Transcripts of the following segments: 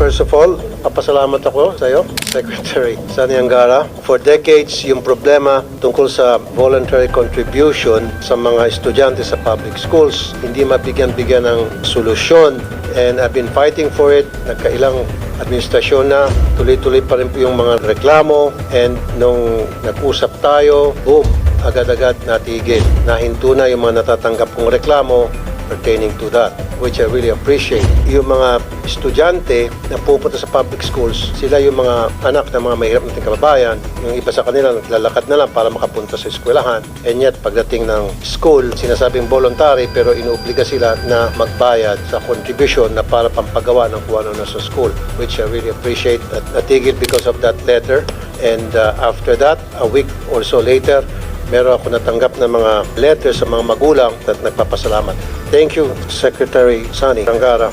First of all, papasalamat ako sa iyo, Secretary Sani Angara. For decades, yung problema tungkol sa voluntary contribution sa mga estudyante sa public schools, hindi mabigyan-bigyan ng solusyon. And I've been fighting for it. Nagkailang administrasyon na, tuloy-tuloy pa rin po yung mga reklamo. And nung nag-usap tayo, boom, agad-agad natigil. Nahinto na yung mga natatanggap kong reklamo pertaining to that, which I really appreciate. Yung mga estudyante na pupunta sa public schools, sila yung mga anak ng mga mahirap nating kababayan. Yung iba sa kanila, naglalakad na lang para makapunta sa eskwelahan. And yet, pagdating ng school, sinasabing voluntary, pero inuobliga sila na magbayad sa contribution na para pampagawa ng kung ano na sa school, which I really appreciate. At natigil because of that letter. And uh, after that, a week or so later, meron ako natanggap ng mga letters sa mga magulang at nagpapasalamat. Thank you, Secretary Sani Angara.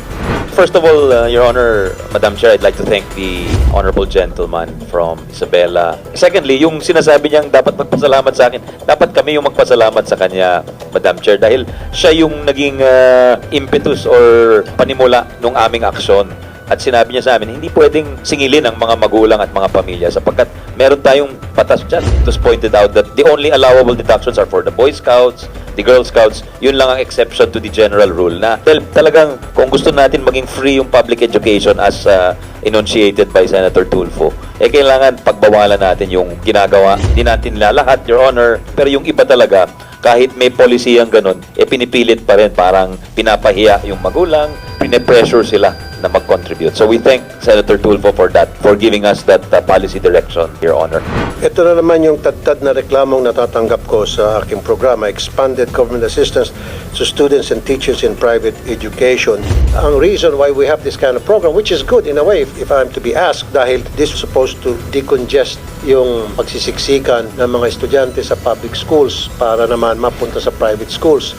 First of all, uh, Your Honor, Madam Chair, I'd like to thank the honorable gentleman from Isabela. Secondly, yung sinasabi niyang dapat magpasalamat sa akin, dapat kami yung magpasalamat sa kanya, Madam Chair, dahil siya yung naging uh, impetus or panimula ng aming aksyon. At sinabi niya sa amin, hindi pwedeng singilin ang mga magulang at mga pamilya sapagkat meron tayong patas dyan. It was pointed out that the only allowable deductions are for the Boy Scouts, the Girl Scouts. Yun lang ang exception to the general rule na well, talagang kung gusto natin maging free yung public education as uh, enunciated by Senator Tulfo, eh kailangan pagbawalan natin yung ginagawa. Hindi natin lalahat, Your Honor, pero yung iba talaga, kahit may policy ang ganun, eh pinipilit pa rin parang pinapahiya yung magulang, pinipressure sila na mag-contribute. So we thank Senator Tulfo for that, for giving us that uh, policy direction, Your Honor. Ito na naman yung tad na reklamong natatanggap ko sa aking programa, Expanded Government Assistance to Students and Teachers in Private Education. Ang reason why we have this kind of program, which is good in a way, if, if I'm to be asked, dahil this is supposed to decongest yung pagsisiksikan ng mga estudyante sa public schools para naman mapunta sa private schools.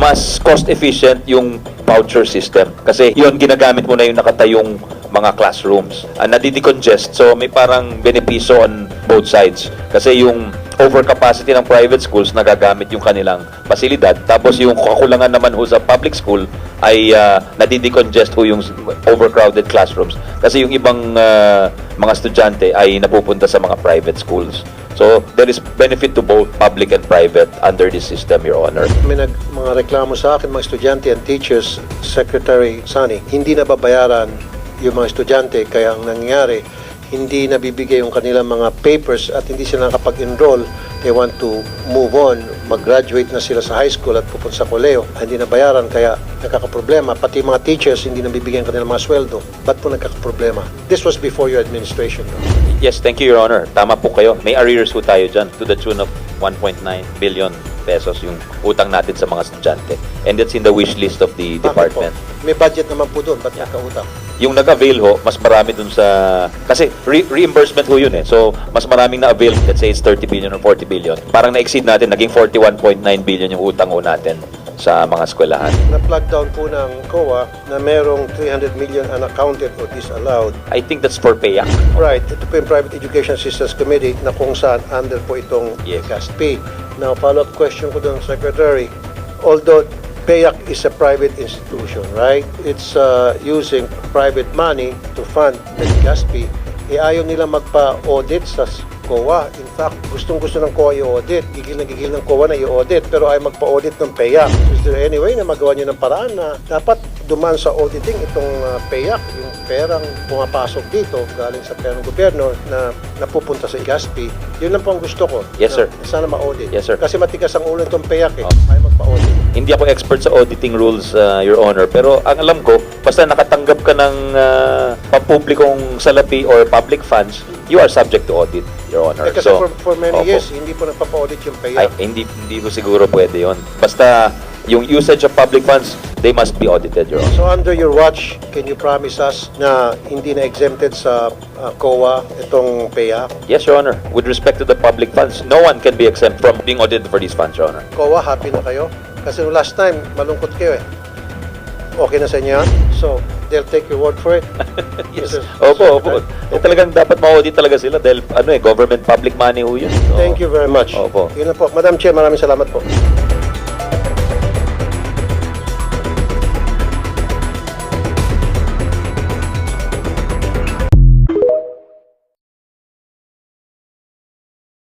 Mas cost efficient yung voucher system. Kasi yun ginagamit mo na yung nakatayong mga classrooms. Uh, nadidecongest. So may parang benepisyo on both sides. Kasi yung overcapacity ng private schools nagagamit yung kanilang pasilidad tapos yung kakulangan naman ho sa public school ay uh, nadidecongest ho yung overcrowded classrooms kasi yung ibang uh, mga estudyante ay napupunta sa mga private schools. So there is benefit to both public and private under this system, Your Honor. May nag, mga reklamo sa akin, mga estudyante and teachers, Secretary Sani, hindi nababayaran yung mga estudyante. Kaya ang nangyayari, hindi nabibigay yung kanilang mga papers at hindi sila nakapag-enroll. They want to move on, mag-graduate na sila sa high school at pupunta sa koleo. Hindi nabayaran, kaya nakakaproblema. Pati mga teachers, hindi nabibigyan kanilang mga sweldo. Ba't po nagkakaproblema? This was before your administration. Yes, thank you, Your Honor. Tama po kayo. May arrears po tayo dyan to the tune of 1.9 billion pesos yung utang natin sa mga estudyante. And that's in the wish list of the Bakit department. Po? May budget naman po doon. Ba't nagkautang? Yung nag-avail ho, mas marami dun sa... Kasi re- reimbursement ho yun eh. So, mas maraming na-avail. Let's say it's 30 billion or 40 billion. Parang na-exceed natin. Naging 41.9 billion yung utang ho natin sa mga eskwelahan. Na-plug down po ng COA na merong 300 million unaccounted or disallowed. I think that's for PAYAC. Right, ito po yung Private Education Assistance Committee na kung saan under po itong Yes. CASP. Now, follow-up question ko doon, Secretary. Although PAYAC is a private institution, right? It's uh, using private money to fund the CASP. E ayaw nila magpa-audit sa COA. In fact, gustong-gusto ng COA i-audit. Gigil na gigil ng COA na i-audit. Pero ayaw magpa-audit ng PAYAC. Is there any way na magawa nyo ng paraan na dapat duman sa auditing itong uh, PAYAC, yung perang pumapasok dito galing sa perang gobyerno na napupunta sa GASP. Yun lang po ang gusto ko. Yes, na sir. Sana ma-audit. Yes, sir. Kasi matigas ang ulo itong PAYAC eh. Oh. Ayaw magpa-audit. Hindi ako expert sa auditing rules, uh, Your Honor. Pero ang alam ko, basta nakatanggap ka ng uh, pampublikong salapi or public funds, you are subject to audit, Your Honor. Eh, kasi for, for many opo. years, hindi po nagpapa-audit yung Ay, PAYAC. hindi, hindi ko siguro pwede yon. Basta yung usage of public funds, they must be audited, Your Honor. So under your watch, can you promise us na hindi na exempted sa uh, COA itong PAYAC? Yes, Your Honor. With respect to the public funds, no one can be exempt from being audited for these funds, Your Honor. COA, happy na kayo? Kasi nung last time, malungkot kayo eh. Okay na sa inyo yan? So, they'll take your word for it? Yes. Mr. Opo, opo. Eh, talagang dapat ma-audit talaga sila dahil ano eh, government public money ho yun. So, Thank you very much. Opo. Yun na po. Madam Chair, maraming salamat po.